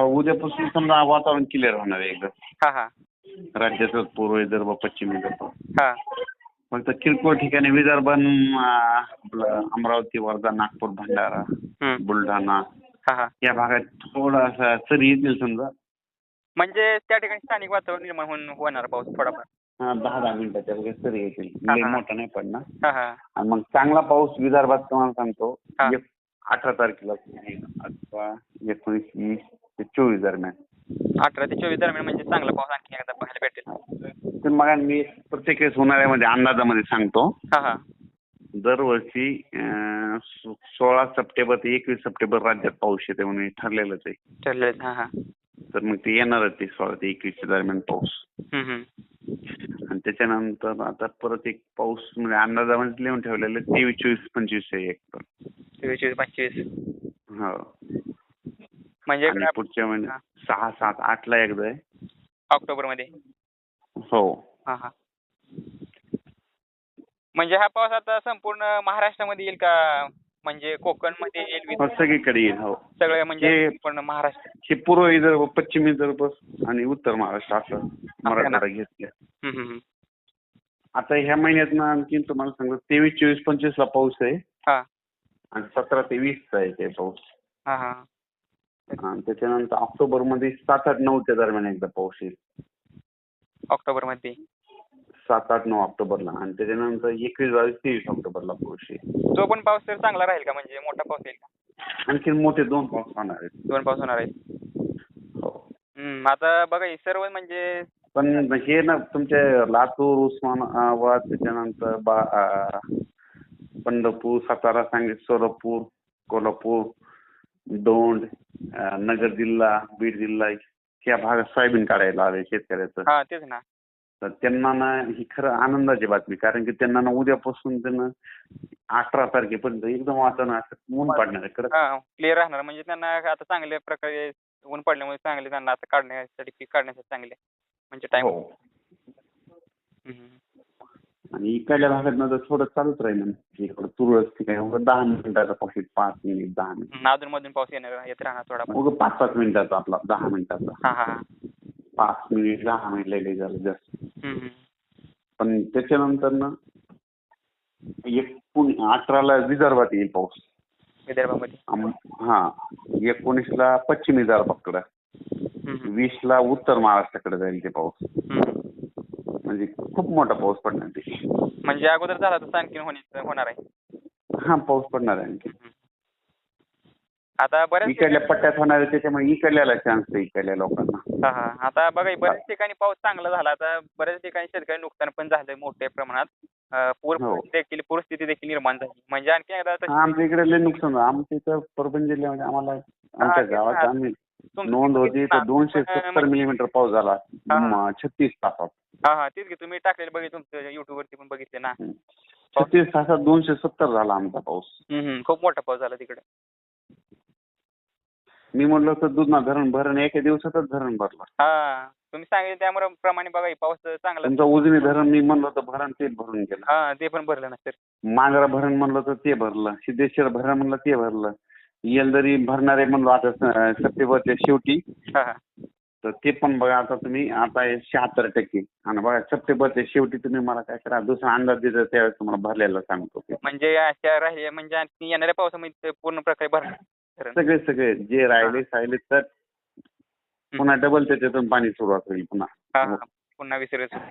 उद्यापासून समजा वातावरण क्लिअर होणार आहे एकदम हा हा. राज्याचं पूर्व विदर्भ पश्चिम विदर्भ. हा. फक्त किरकोळ ठिकाणी विदर्भ अन, आपलं अमरावती वर्धा नागपूर भंडारा हम्म. बुलढाणा हा हा. या भागात थोडासा सरी येतील समजा. म्हणजे त्या ठिकाणी स्थानिक वातावरण निर्माण होऊन होणार पाऊस थोडाफार. हा, दहा दहा मिनिटाच्या वगैरे सरी येतील. हा, लई हा. मोठा नाही पडणार. हा हा. आणि मग चांगला पाऊस विदर्भात तुम्हाला सांगतो हा. एक अठरा तारखेला. अठरा एकोणीस वीस ते चोवीस दरम्यान. अठरा ते चोवीस दरम्यान म्हणजे चांगला पाऊस आणखी एकदा पाहायला भेटेल. तर मग मी प्रत्येक वेळेस उन्हाळ्यामध्ये अंदाजामध्ये सांगतो. दरवर्षी सोळा सप्टेंबर ते एकवीस सप्टेंबर राज्यात पाऊस येते म्हणून हे ठरलेलंच आहे. तर मग ते येणारच ते सोळा ते एकवीसच्या दरम्यान पाऊस. आणि त्याच्यानंतर आता परत एक पाऊस म्हणजे अंदाजामध्ये लिहून ठेवलेलं तेवीस चोवीस पंचवीस आहे एक. पण चोवीस चोवीस पंचवीस. हो. म्हणजे आणि पुढच्या. महिन्यात सहा सात आठला एकदा आहे. ऑक्टोबरमध्ये? हो. हा हा. म्हणजे हा पाऊस आता संपूर्ण महाराष्ट्रामध्ये येईल का? म्हणजे कोकणमध्ये येईल हो, सगळीकडे येईल हो. सगळे म्हणजे हे- पूर्ण महाराष्ट्र. हे पूर्व विदर्भ पश्चिम विदर्भ आणि उत्तर महाराष्ट्र असं मराठवाडा घेतलं हम्म, हम्म, हम्म. आता ह्या महिन्यात ना आणखी तुम्हाला सांगतो तेवीस चोवीस पंचवीस ला पाऊस आहे. हा. आणि सतरा ते वीसचा आहे ते पाऊस. हा हा. त्याच्यानंतर ऑक्टोबरमध्ये सात आठ नऊच्या दरम्यान एकदा पाऊस येईल. ऑक्टोबरमध्ये? सात आठ नऊ ऑक्टोबरला आणि त्याच्यानंतर एकवीस बावीस तेवीस ऑक्टोबरला पाऊस येईल. तो पण पाऊस तर चांगला राहील का? म्हणजे मोठा पाऊस येईल का? आणखी मोठे दोन पाऊस होणार आहेत. दोन पाऊस होणार आहेत. हो. आता बघा हे सर्व म्हणजे पण हे ना तुमचे लातूर उस्मानाबाद त्याच्यानंतर पंढरपूर सातारा सांगली सोलापूर कोल्हापूर दोंड नगर जिल्हा बीड जिल्हा या भागात सोयाबीन काढायला आले शेतकऱ्याचं. हा तेच ना. तर त्यांना ना ही खरं आनंदाची बातमी कारण की त्यांना ना उद्यापासून त्यांना अठरा तारखेपर्यंत एकदम वातावरण ऊन पडणार आहे हा क्लिअर राहणार. म्हणजे त्यांना आता चांगल्या प्रकारे ऊन पडल्यामुळे चांगले त्यांना आता काढण्यासाठी पीक काढण्यासाठी चांगले म्हणजे टाइम हो आणि इकडल्या भागात ना तर थोडं चालूच राहील ना इकडं तुरळक ठिकाणी दहा मिनिटाचा पाऊस पाच मिनिट दहा मिनिट. अधून मधून पाऊस येणार येत राहणार थोडा पाच पाच मिनिटाचा आपला दहा मिनिटाचा. हा हा हा. पाच मिनिट दहा मिनिट लई झालं जास्त. पण त्याच्यानंतर ना एक पुणे अठराला विदर्भात येईल पाऊस. विदर्भामध्ये. हा एकोणीसला पश्चिम विदर्भाकडे. हम्म. वीसला उत्तर महाराष्ट्राकडे जाईल ते पाऊस. म्हणजे खूप मोठा पाऊस पडणार ते म्हणजे अगोदर झाला तर आणखी होणे- होणार आहे हा पाऊस पडणार आहे आणखी. आता बऱ्याच इकडल्या पट्ट्यात होणार आहे त्याच्यामुळे इकडल्याला चान्स आहे इकडल्या लोकांना हा हा आता बघा बऱ्याच ठिकाणी पाऊस चांगला झाला आता बऱ्याच ठिकाणी शेतकरी नुकसान पण झालंय मोठ्या प्रमाणात अं, पूर हो. देखील पूरस्थिती देखील निर्माण झाली म्हणजे आणखी एकदा तशी- हा, आमच्या इकडे लय नुकसान झालं आमच्या इथं परभणी जिल्ह्यामध्ये आम्हाला आमच्या गावात. आम्ही तुमचं नोंद होती तर? दोनशे सत्तर म्हणजे- मिलीमीटर पाऊस झाला हा. म, छत्तीस तासात हा हा तेच की तुम्ही टाकलेलं बघितलं तुमचं युट्यूब वरती पण बघितले ना. छत्तीस तासात दोनशे सत्तर झाला आमचा पाऊस. हम्म, हम्म. खूप मोठा पाऊस झाला तिकडे. मी म्हटलं तर दुधना धरण भरण एका दिवसातच धरण भरलं. हा तुम्ही सांगितलं त्यामुळे प्रमाणे बघा हे पाऊस चांगला तुमचं उजनी धरण मी म्हणलं तर भरण ते भरून गेलं. हा ते पण भरलं ना सर. मांजरा भरण म्हणलं तर ते भरलं. सिद्धेश्वर भरण म्हणलं ते भरलं. येलदरी भरणारे म्हणलो आता स- सप्टेंबरच्या शेवटी. हा हा. तर ते पण बघा आता तुम्ही आता शहात्तर टक्के. आणि बघा सप्टेंबरच्या शेवटी तुम्ही मला काय करा दुसरा अंदाज देता त्यावेळेस तुम्हाला भरलेला सांगतो. ते म्हणजे अशा राहिले म्हणजे आणखी येणाऱ्या पावसामध्ये ते पूर्ण प्रकारे भरणार. धरण. सगळे सगळे जे राहिले राहिले तर पुन्हा डबल त्याच्यातून पाणी सुरुवात होईल पुन्हा. हा हा. पुन्हा विसर्जित करणार.